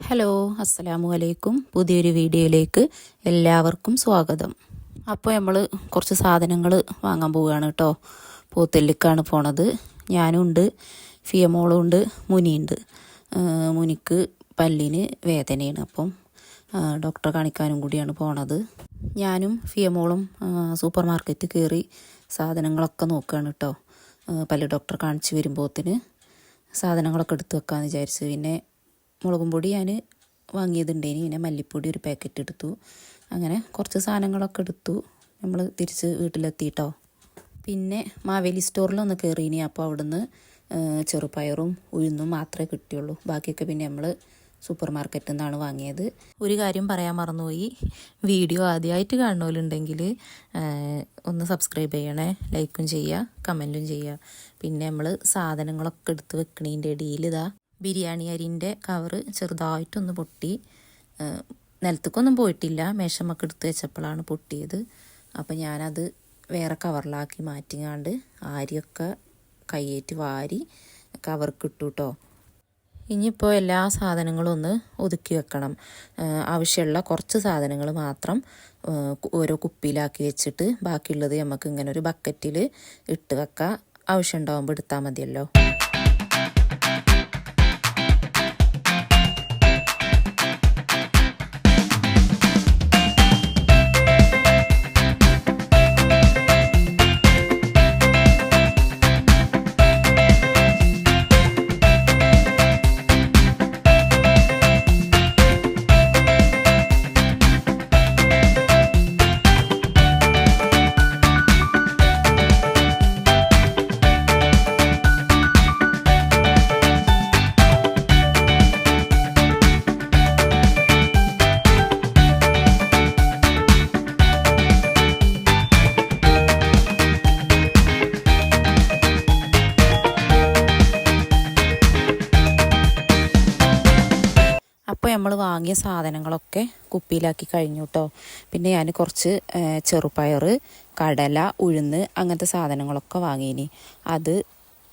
Hello അസ്സലാമു അലൈക്കും പുതിയൊരു വീഡിയോയിലേക്ക് എല്ലാവർക്കും സ്വാഗതം. അപ്പോൾ നമ്മൾ കുറച്ച് സാധനങ്ങൾ വാങ്ങാൻ പോവുകയാണ് കേട്ടോ. പോത്തെല്ലിക്കാണ് പോണത്. ഞാനും ഉണ്ട് ഫിയമോളും ഉണ്ട് മുനിയുണ്ട് മുനിക്ക് പല്ലിന് വേദനയാണ്. അപ്പം ഡോക്ടറെ കാണിക്കാനും കൂടിയാണ് പോണത്. ഞാനും ഫിയമോളും സൂപ്പർ മാർക്കറ്റിൽ കയറി സാധനങ്ങളൊക്കെ നോക്കുകയാണ് കേട്ടോ. പല്ല് ഡോക്ടറെ കാണിച്ച് വരുമ്പോത്തിന് സാധനങ്ങളൊക്കെ എടുത്ത് വെക്കാമെന്ന് വിചാരിച്ചു. പിന്നെ മുളകും പൊടി ഞാൻ വാങ്ങിയതുണ്ടേനി. പിന്നെ മല്ലിപ്പൊടി ഒരു പാക്കറ്റ് എടുത്തു. അങ്ങനെ കുറച്ച് സാധനങ്ങളൊക്കെ എടുത്തു. നമ്മൾ തിരിച്ച് വീട്ടിലെത്തിയിട്ടോ പിന്നെ മാവേലി സ്റ്റോറിലൊന്ന് കയറിയിനി അപ്പോൾ അവിടുന്ന് ചെറുപയറും ഉഴുന്നും മാത്രമേ കിട്ടിയുള്ളൂ. ബാക്കിയൊക്കെ പിന്നെ നമ്മൾ സൂപ്പർ മാർക്കറ്റിൽ നിന്നാണ് വാങ്ങിയത്. ഒരു കാര്യം പറയാൻ മറന്നുപോയി. വീഡിയോ ആദ്യമായിട്ട് കാണുന്നവരുണ്ടെങ്കിൽ ഒന്ന് സബ്സ്ക്രൈബ് ചെയ്യണേ. ലൈക്കും ചെയ്യുക കമന്റും ചെയ്യുക പിന്നെ നമ്മൾ സാധനങ്ങളൊക്കെ എടുത്ത് വെക്കണതിന്റെ ഇടയിൽ ഇതാ ബിരിയാണി അരിന്റെ കവറ് ചെറുതായിട്ടൊന്ന് പൊട്ടി. നിലത്തേക്കൊന്നും പോയിട്ടില്ല. മേശമ്മക്ക് എടുത്ത് വെച്ചപ്പോഴാണ് പൊട്ടിയത്. അപ്പം ഞാനത് വേറെ കവറിലാക്കി മാറ്റിങ്ങാണ്ട് ആരിയൊക്കെ കയ്യേറ്റ് വാരി കവർക്ക് ഇട്ടു കേട്ടോ ഇനിയിപ്പോൾ എല്ലാ സാധനങ്ങളും ഒന്ന് ഒതുക്കി വെക്കണം. ആവശ്യമുള്ള കുറച്ച് സാധനങ്ങൾ മാത്രം ഓരോ കുപ്പിയിലാക്കി വെച്ചിട്ട് ബാക്കിയുള്ളത് നമുക്ക് ഇങ്ങനെ ഒരു ബക്കറ്റിൽ ഇട്ട് വെക്കാം. ആവശ്യം ഉണ്ടാകുമ്പോൾ എടുത്താൽ മതിയല്ലോ. വാങ്ങിയ സാധനങ്ങളൊക്കെ കുപ്പിയിലാക്കി കഴിഞ്ഞു കേട്ടോ പിന്നെ ഞാൻ കുറച്ച് ചെറുപയർ കടല ഉഴുന്ന് അങ്ങനത്തെ സാധനങ്ങളൊക്കെ വാങ്ങിയിനി അത്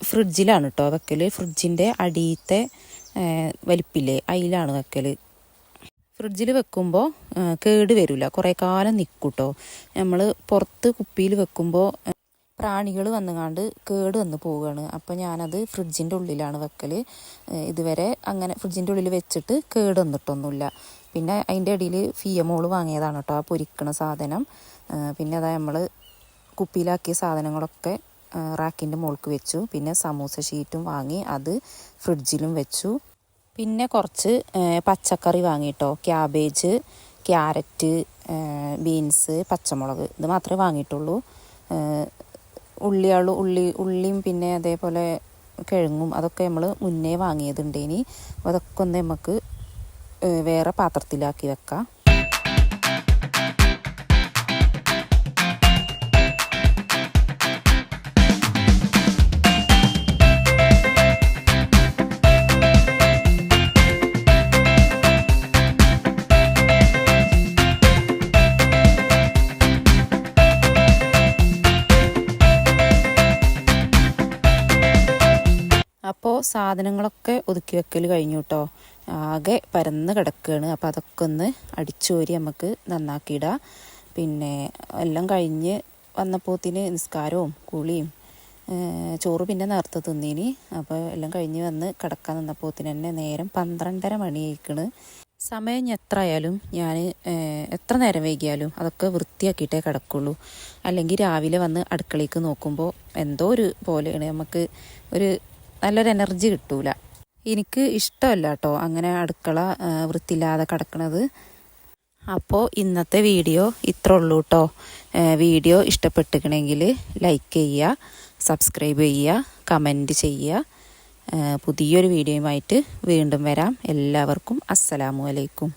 ഫ്രിഡ്ജിലാണ് കേട്ടോ വെക്കൽ ഫ്രിഡ്ജിന്റെ അടിയത്തെ വലിപ്പില്ലേ അതിലാണ് വെക്കൽ ഫ്രിഡ്ജിൽ വെക്കുമ്പോൾ കേട് വരില്ല കുറേ കാലം നിൽക്കും കേട്ടോ നമ്മൾ പുറത്ത് കുപ്പിയിൽ വെക്കുമ്പോൾ പ്രാണികൾ വന്നുകാണ്ട് കേട് വന്ന് പോവുകയാണ്. അപ്പോൾ ഞാനത് ഫ്രിഡ്ജിന്റെ ഉള്ളിലാണ് വെക്കൽ ഇതുവരെ അങ്ങനെ ഫ്രിഡ്ജിന്റെ ഉള്ളിൽ വെച്ചിട്ട് കേട് വന്നിട്ടൊന്നുമില്ല. പിന്നെ അതിന്റെ ഇടയിൽ ഫിയമോൾ വാങ്ങിയതാണ് കേട്ടോ ആ പൊരിക്കണ സാധനം. പിന്നെ അതാ നമ്മൾ കുപ്പിയിലാക്കിയ സാധനങ്ങളൊക്കെ റാക്കിന്റെ മുകൾക്ക് വെച്ചു. പിന്നെ സമൂസ ഷീറ്റും വാങ്ങി അത് ഫ്രിഡ്ജിലും വെച്ചു. പിന്നെ കുറച്ച് പച്ചക്കറി വാങ്ങിയിട്ടോ ക്യാബേജ് ക്യാരറ്റ് ബീൻസ് പച്ചമുളക് ഇത് മാത്രമേ വാങ്ങിയിട്ടുള്ളൂ. ഉള്ളിയാളു ഉള്ളി ഉള്ളിയും പിന്നെ അതേപോലെ കിഴങ്ങും അതൊക്കെ നമ്മൾ മുന്നേ വാങ്ങിയതുണ്ട് ഇനി. അപ്പോൾ അതൊക്കെ ഒന്ന് നമുക്ക് വേറെ പാത്രത്തിലാക്കി വെക്കാം. അപ്പോൾ സാധനങ്ങളൊക്കെ ഒതുക്കി വെക്കൽ കഴിഞ്ഞു കേട്ടോ ആകെ പരന്ന് കിടക്കുകയാണ് അപ്പോൾ അതൊക്കെ ഒന്ന് അടിച്ചോരി നമുക്ക് നന്നാക്കിയിടാം. പിന്നെ എല്ലാം കഴിഞ്ഞ് വന്നപ്പോത്തിന് നിസ്കാരവും കുളിയും ചോറ് പിന്നെ നേരത്തെ തിന്നീനി. അപ്പോൾ എല്ലാം കഴിഞ്ഞ് വന്ന് കിടക്കാൻ നിന്നപ്പോത്തിന് തന്നെ നേരം പന്ത്രണ്ടര മണിയായിക്കണ്. സമയം എത്ര ആയാലും ഞാൻ എത്ര നേരം വൈകിയാലും അതൊക്കെ വൃത്തിയാക്കിയിട്ടേ കിടക്കുള്ളൂ. അല്ലെങ്കിൽ രാവിലെ വന്ന് അടുക്കളയ്ക്ക് നോക്കുമ്പോൾ എന്തോ ഒരു പോലെയാണ്. നമുക്ക് ഒരു നല്ലൊരു എനർജി കിട്ടൂല. എനിക്ക് ഇഷ്ടമല്ല കേട്ടോ അങ്ങനെ അടുക്കള വൃത്തിയില്ലാതെ കിടക്കണത്. അപ്പോൾ ഇന്നത്തെ വീഡിയോ ഇത്ര ഉള്ളൂ കേട്ടോ വീഡിയോ ഇഷ്ടപ്പെട്ടിക്കണമെങ്കിൽ ലൈക്ക് ചെയ്യുക സബ്സ്ക്രൈബ് ചെയ്യുക കമന്റ് ചെയ്യുക. പുതിയൊരു വീഡിയോയുമായിട്ട് വീണ്ടും വരാം. എല്ലാവർക്കും അസ്സലാമു അലൈക്കും.